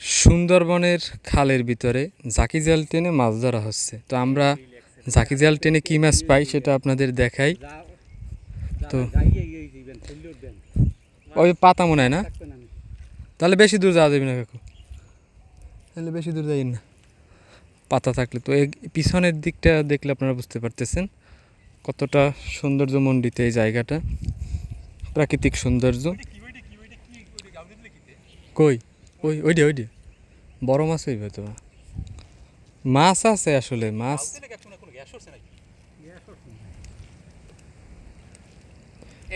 সুন্দরবনের খালের ভিতরে জাকি জাল টেনে মাছ ধরা হচ্ছে। তো আমরা জাকি জাল টেনে কী মাছ পাই সেটা আপনাদের দেখাই। তো ওই পাতা মনে হয় না? তাহলে বেশি দূর যাওয়া যাবে না কাকু? তাহলে বেশি দূর যাই না। পাতা থাকলে তো এই পিছনের দিকটা দেখলে আপনারা বুঝতে পারতেছেন কতটা সৌন্দর্যমণ্ডিত এই জায়গাটা। প্রাকৃতিক সৌন্দর্য। কই? ওই ওইডে ওইডে বড় মাছ হইবে তো মাছ আছে আসলে মাছ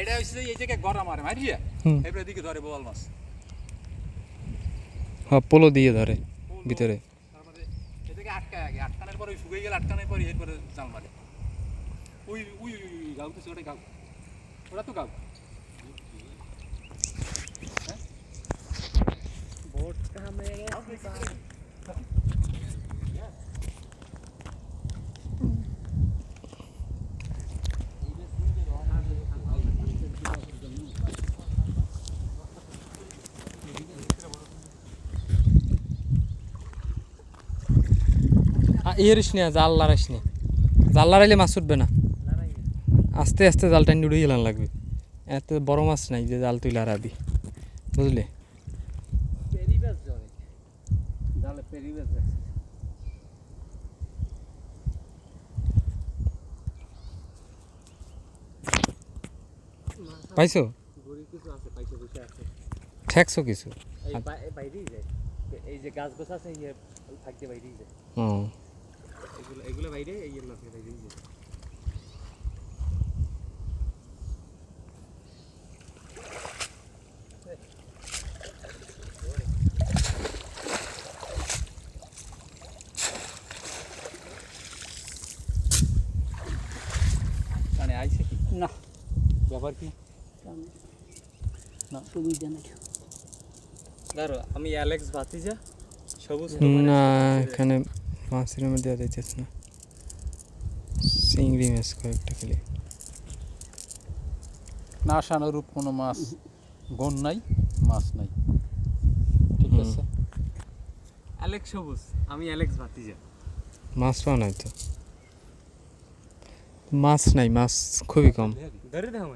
এটা হচ্ছে এই জায়গায় গড়া মারে মারিয়ে এবারে দিকে ধরে বোয়াল মাছ হ্যাঁ পোলো দিয়ে ধরে ভিতরে আটকায় আগে আটকানোর পরে ওই শুকিয়ে গেলে আটকানোর পরে এরপরে জাল মারে উই উই উই উই গাউ তো ওটা গাউ ওটা তো গাউ ইয়েরিস না জাল লারাইস না। জাল লারাইলে মাছ উঠবে না। আস্তে আস্তে জালটা নিয়ে গেলাম লাগবে। এত বড় মাছ নাই যে জাল তুই লারাবি বুঝলে? জালে পেরিবেশ পাইছো গড়ি কিছু আছে পাইছে বসে আছে ঠেকছো কিছু এই বা- এই বাইরেই যায় এই যে গাছ গাছ আছে ইয়ে থাকতে বাইরেই যায় ও এগুলো এগুলো বাইরে এই এগুলো থেকে বাইরেই যায় ব্যাপার কি? দাঁড়ো আমি অ্যালেক্স ভাতিজা সবুজ না এখানে মাছের মধ্যে দেওয়া যাইতেছে না। চিংড়ি মাছ কয়েকটা খালি। না আশানুরূপ কোনো মাছ গন নাই মাছ নাই। ঠিক আছে? অ্যালেক্স সবুজ আমি অ্যালেক্স ভাতিজা। মাছ পাওয়া নাই তো? মাছ নাই মাছ খুবই কম। ধরে দেখো